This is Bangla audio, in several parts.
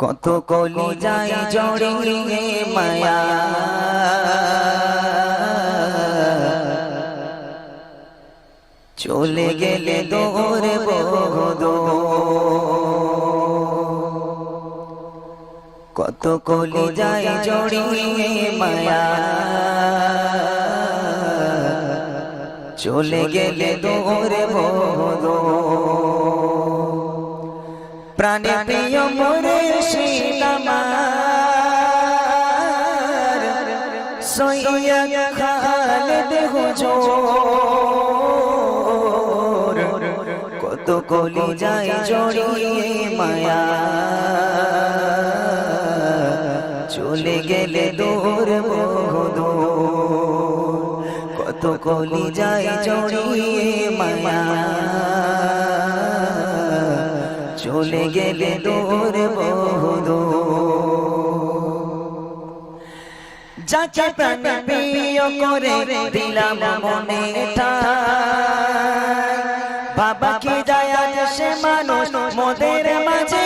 কত কলি যায় জড়িয়ে মায়া। চলে গেলে দৌড়ে বহুদ কত কলি যায় জড়িয়ে মায়া। চলে গেলে দৌড়ে বহুদ প্রাণে প্রিয় মরে শীতামার সৈয়দ খালেদ হুজুর, কত কলি যায় জড়িয়ে মায়া। চলে গেলে দূর বহুদূর কত কলি যায় জড়িয়ে মায়া। চলে গেলে দূর যাকে প্রাণ প্রিয় করে দিলাম মনে বাবা কি যায় সে মানুষ মোদের মাঝে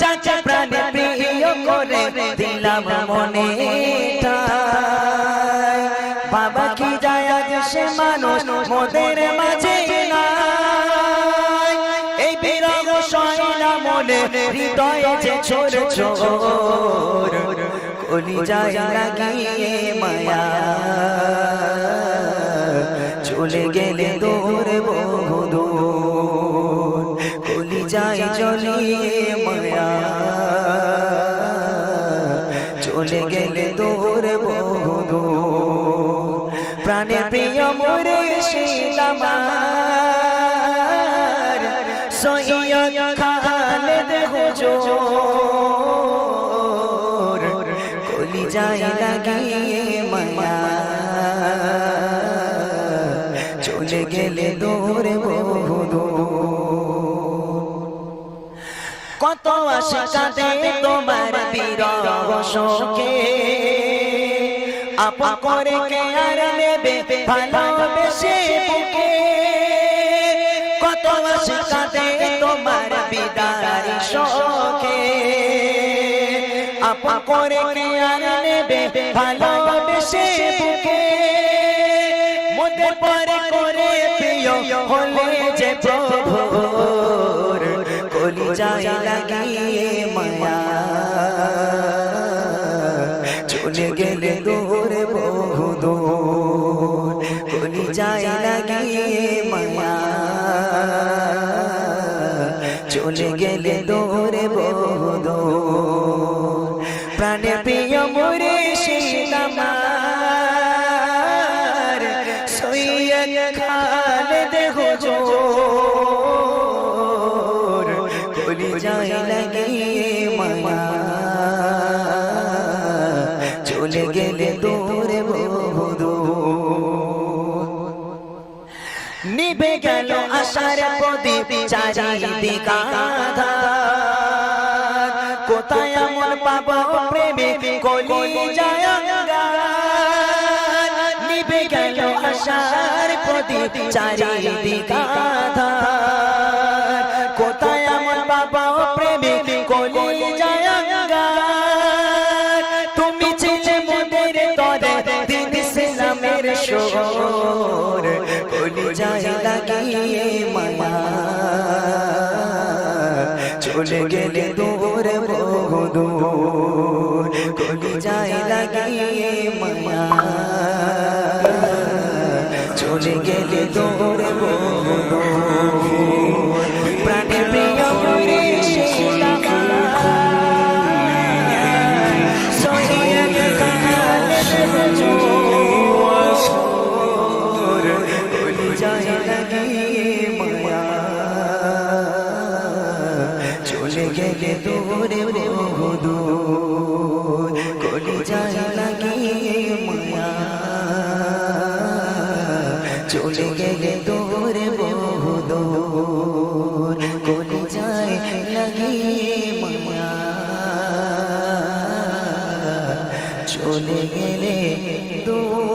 যাকে প্রাণ প্রিয় করে দিলাম মনে বাবা কি যায় সে মানুষ মোদের মাঝে এই বিরহ সয়না মনে হৃদয়ে যে ছোট কলি যায় লাগিয়ে মায়া। চলে গেলে দূর বহুদূর কলি যায় চলিয়ে মায়া। চলে গেলে দূর বহুদূর প্রাণে প্রিয় মরে শিলামার চলে গেলে দূরে বহুদূর। কত আশা কাঁদে তোমার বিরহ শোকে। আপন করে কে আর নেবে ভালোবেসে বুকে। কত আশা কাঁদে তোমার বিদায় শোকে। আপন করে কে আর নেবে ভালোবেসে বুকে। মধ্যে পরে হলে যে প্রভুর কলি যায় লাগিয়ে মায়া। চলে গেলে দূরে বহুদূর কলি যায় লাগিয়ে মায়া। চলে গেলে দূরে কলি যায় লাগিয়ে মায়া চলে গেলে দূরে বহুদূর নিবে গেল আশার প্রদীপ চারিদিক আধার কোথায় এমন পাবো প্রেমে কলি যায় নিবে গেল আশার প্রদীপ চারিদিক আধার তরে দিন ইসলামের শোর কলি যায় লাগিয়ে মায়া চলে গেলে দূর বহুদূর কলি যায় লাগিয়ে মায়া চলে গেলে দূর চলে গেলে দূরে বহুদু কলি যায় লাগিয়ে মায়া। চলে গেলে দূরে বহুদু কলি যায় লাগিয়ে মায়া। চলে গেলে দূর